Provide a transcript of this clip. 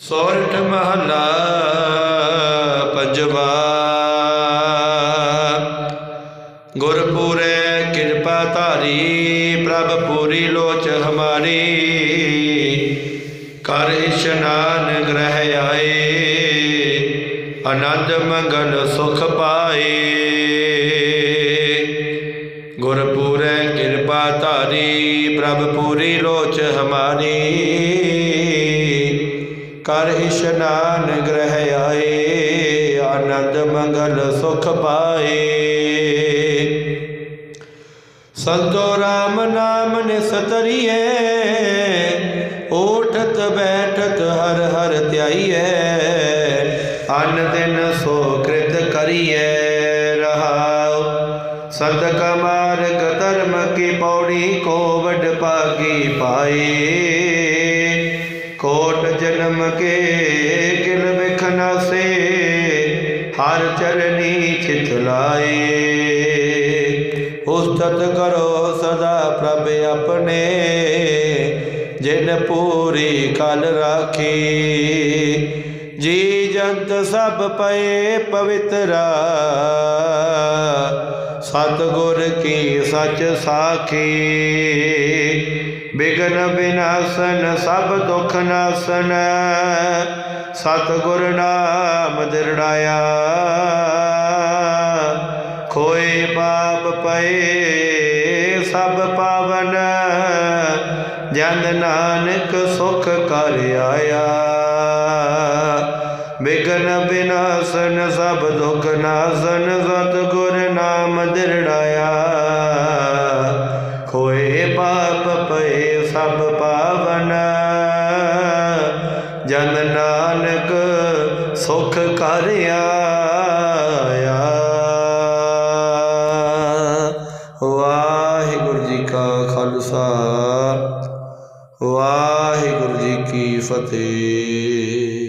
ਸੋਰਠ ਮਹਲਾ ਪੰਜਵਾ। ਗੁਰਪੂਰੇ ਕਿਰਪਾ ਧਾਰੀ, ਪ੍ਰਭ ਪੂਰੀ ਲੋਚ ਹਮਾਰੀ। ਕਰ ਇਸ਼ਨਾਨ ਗ੍ਰਹਿ ਆਏ ਆਨੰਦ ਮੰਗਲ ਸੁਖ ਪਾਏ। ਗੁਰਪੂਰੇ ਕਿਰਪਾ ਧਾਰੀ, ਪ੍ਰਭ ਪੂਰੀ ਲੋਚ ਹਮਾਰੀ। ਕਰ ਇਸ਼ਨਾਨ ਗ੍ਰਹਿ ਆਏ, ਆਨੰਦ ਮੰਗਲ ਸੁਖ ਪਾਏ। ਸੰਤੋ ਰਾਮ ਨਾਮ ਨਿਸਤਰੀਏ, ਓਠਤ ਬੈਠਤ ਹਰ ਹਰ ਧਿਆਈਐ, ਅਨ ਦਿਨ ਸੋ ਕ੍ਰਿਤ ਕਰੀਐ, ਰਹਾਉ। ਸੰਤ ਕਾ ਧਰਮ ਕੀ ਪੌੜੀ ਕੋ ਵਡ ਪਾਗੀ ਪਾਏ। ਕੋਟ ਕਿਲ ਵਿਖਨਾਸੇ ਹਰ ਚਰਨੀ ਚਿਤ ਲਾਏ। ਉਸਤਤ ਕਰੋ ਸਦਾ ਪ੍ਰਭ ਆਪਣੇ, ਜਿਨ ਪੂਰੀ ਕਲ ਰਾਖੀ। ਜੀ ਜੰਤ ਸਭ ਪਏ ਪਵਿੱਤਰਾ, ਸਤਿਗੁਰ ਕੀ ਸੱਚ ਸਾਖੀ। ਬਿਗਨ ਬਿਨਾਸਨ, ਸਭ ਦੁਖ ਨਾਸਨ। ਸਤਿਗੁਰ ਨਾਮ ਦਿਰੜਾਇਆ ਖੋਏ ਪਾਪ ਪਏ ਸਭ ਪਾਵਨ। ਜਨ ਨਾਨਕ ਸੁਖ ਕਰ ਆਇਆ। ਬਿਗਨ ਬਿਨਾਸਨ, ਸਭ ਦੁਖ ਨਾਸਨ, ਸਤਿਗੁਰ ਨਾਮ ਦਿਰੜਾਇਆ ਪਾਪ ਪਏ ਸਭ ਪਾਵਨ। ਜਨ ਨਾਨਕ ਸੁਖ ਕਰ ਆਇਆ। ਵਾਹਿਗੁਰੂ ਜੀ ਕਾ ਖਾਲਸਾ, ਵਾਹਿਗੁਰੂ ਜੀ ਕੀ ਫਤਿਹ।